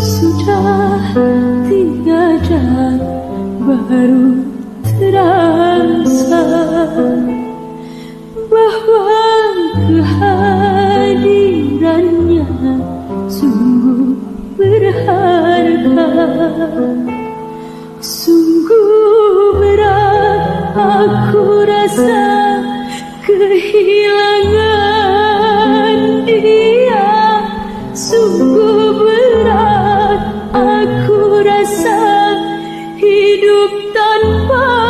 sudah tiada baru terasa bahwa kehadirannya sungguh berharga. Sungguh berat aku rasa kehilangan rasa hidup tanpa